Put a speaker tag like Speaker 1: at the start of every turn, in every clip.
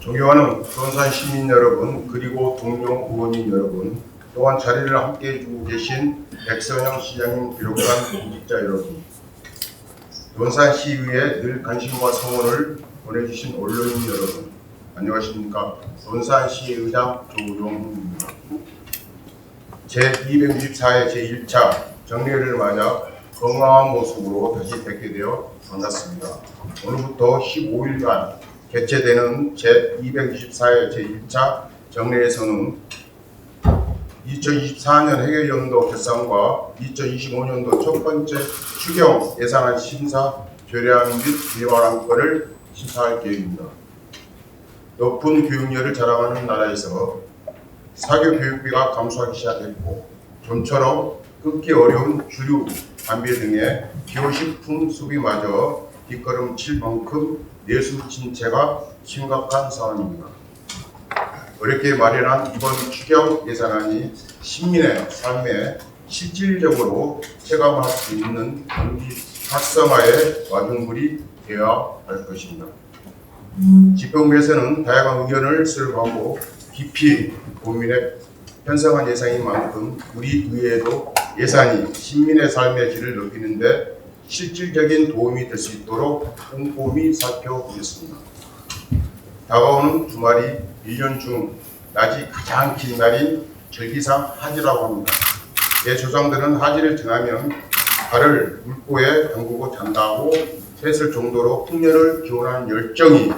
Speaker 1: 존경하는 부산 시민 여러분 그리고 동료 의원님 여러분 또한 자리를 함께 해 주고 계신 백선영 시장님 비롯한 공직자 여러분 논산시의회에 늘 관심과 성원을 보내주신 언론인 여러분 안녕하십니까 논산시의장 조용훈입니다 제264회 제1차 정례를 맞아 건강한 모습으로 다시 뵙게 되어 반갑습니다. 오늘부터 15일간 개최되는 제264회 제1차 정례에서는 2024년 해결연도 결산과 2025년도 첫 번째 추경 예산안 심사 조례안 및 비화안건을 심사할 계획입니다. 높은 교육열을 자랑하는 나라에서 사교 교육비가 감소하기 시작했고 좀처럼 끊기 어려운 주류, 담배 등의 기호식품 소비마저 뒷걸음칠 만큼 내수 침체가 심각한 상황입니다. 어렵게 마련한 이번 추경 예산안이 시민의 삶에 실질적으로 체감할 수 있는 경기 활성화의 마중물이 되어야 할 것입니다. 지평부에서는 다양한 의견을 수렴하고 깊이 고민해 편성한 예산인 만큼 우리 의회도 예산이 시민의 삶의 질을 높이는데 실질적인 도움이 될 수 있도록 꼼꼼히 살펴보겠습니다. 다가오는 주말이 1년 중 낮이 가장 긴 날인 절기상 하지라고 합니다. 제 조상들은 하지를 지나면 발을 물고에 담그고 잔다고 셋을 정도로 풍년을 기원하는 열정이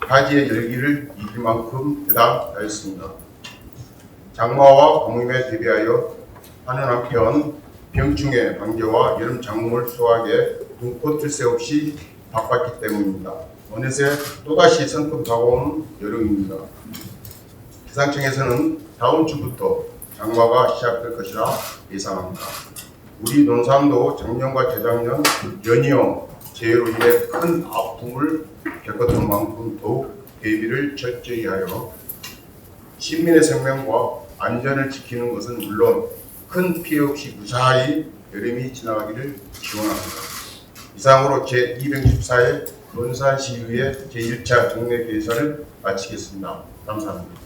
Speaker 1: 하지의 열기를 이길 만큼 대단하였습니다. 장마와 봄에 대비하여 하는 한편 병충해 방제와 여름 작물 수확에 눈꽃 뜰새 없이 바빴기 때문입니다. 어느새 또다시 성큼 다가오는 여름입니다. 기상청에서는 다음 주부터 장마가 시작될 것이라 예상합니다. 우리 논산도 작년과 재작년 연이어 재해로 인해 큰 아픔을 겪었던 만큼 더욱 대비를 철저히 하여 시민의 생명과 안전을 지키는 것은 물론 큰 피해 없이 무사히 여름이 지나가기를 기원합니다. 이상으로 제214회 논산 시의회 제1차 정례 개설을 마치겠습니다. 감사합니다.